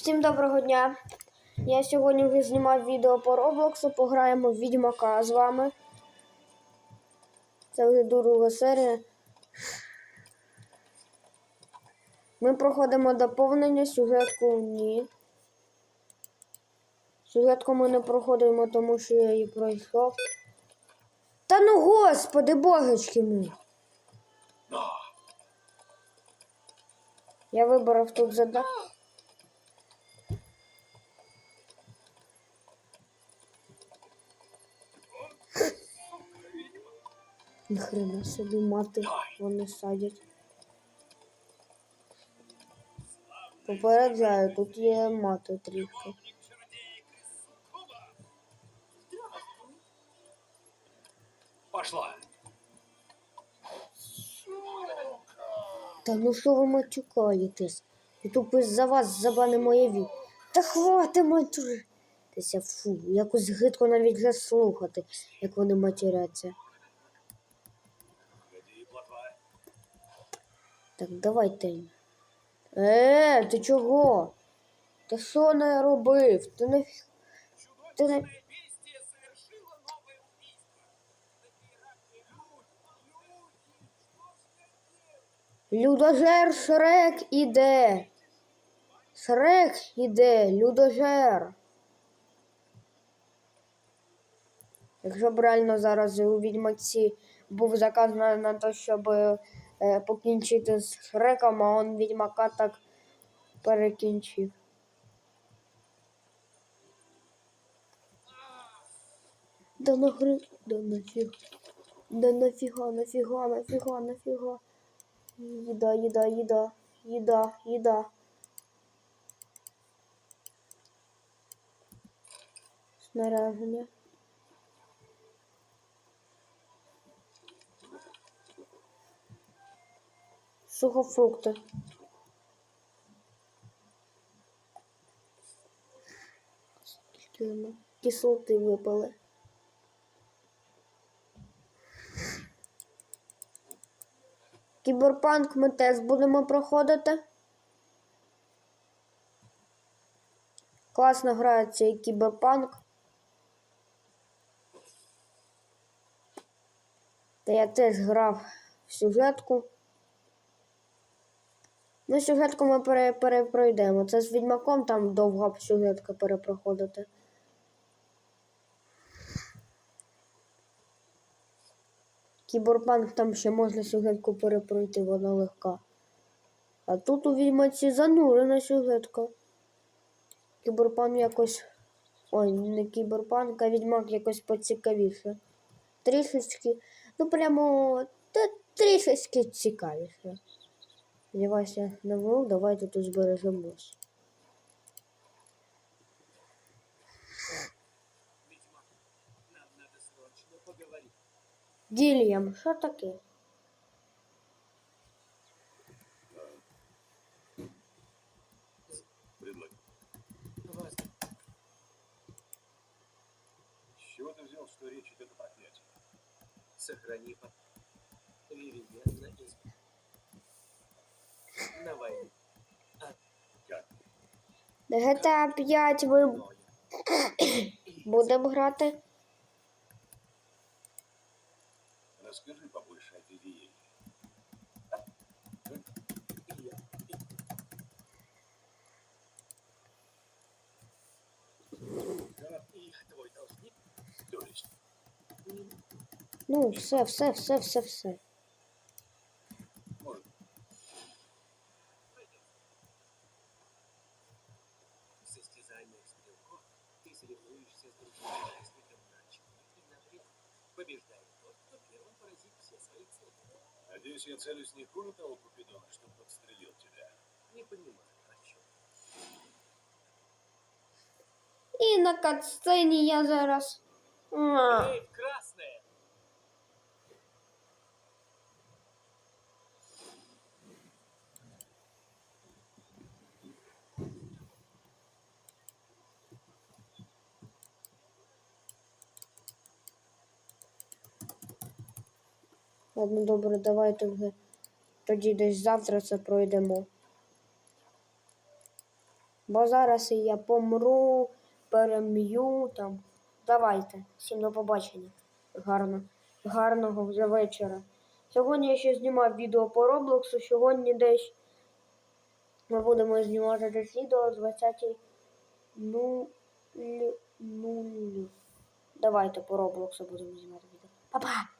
Всім доброго дня. Я сьогодні вже знімав відео по Роблоксу, пограємо в Відьмака з вами. Це вже друга серія. Ми проходимо доповнення, сюжетку ні. Сюжетку ми не проходимо, тому що я її пройшов. Та ну господи, божечки мій. Я вибрав тут задачу. Ніхрена собі мати вони садять. Попереджаю, тут є мати трішки. Пошла. Та ну що ви матюкаєтесь? Ютуб із-за вас забане моє від. Та хвати матюритися, фу, якось гидко навіть вже слухати, як вони матюряться. Так, давайте. Е, ти чого? Ти що не робив? Ти не. Ти не. Людожер Шрек іде. Шрек іде, людожер. Якщо б реально зараз у відьмаці був заказ на, на те, щоб е, покінчити з Шреком, а он відьмака так перекінчив. Да нахри... Да нафіг. Да нафіга, нафіга, нафіга, нафіга. Їда, їда, їда, їда, їда. Снаряження. Сухофрукти. Скільки воно? Кислоти випали. Кіберпанк ми теж будемо проходити. Класно грає цей кіберпанк. Та я теж грав в сюжетку. Ну, сюжетку ми пере, перепройдемо. Це з відьмаком там довго сюжетка перепроходити. Кіберпанк там ще можна сюжетку перепройти, вона легка. А тут у відьмаці занурена сюжетка. Кіберпанк якось. Ой, не кіберпанк, а відьмак якось поцікавіше. Трішечки. Ну прямо трішечки цікавіше. Зівася на вол, давайте тут збережемось. Гільям, що таке? чего ты взял, что речь идет о проклятии? Сохрани по... Веригентно. GTA 5 ви Мною. будемо грати? Расскажи побольше о. То Ну, все, все, все, все, все. Соревнуешься с другими участниками начала и напрямую. Побеждает тот, кто первым поразит все свои цели. Надеюсь, я целюсь не хуже того Купидона, что подстрелил тебя. Не понимаю, о чем. І на катсцені я зараз. А, Эй, красная! Ладно, добре, давайте вже тоді десь завтра це пройдемо. Бо зараз я помру, перем'ю там. Давайте. Всім до побачення. Гарно. Гарного вже вечора. Сьогодні я ще знімав відео по Роблоксу. Сьогодні десь ми будемо знімати десь відео о 20 ну, нуль. Давайте по Роблоксу будемо знімати відео. Па-па!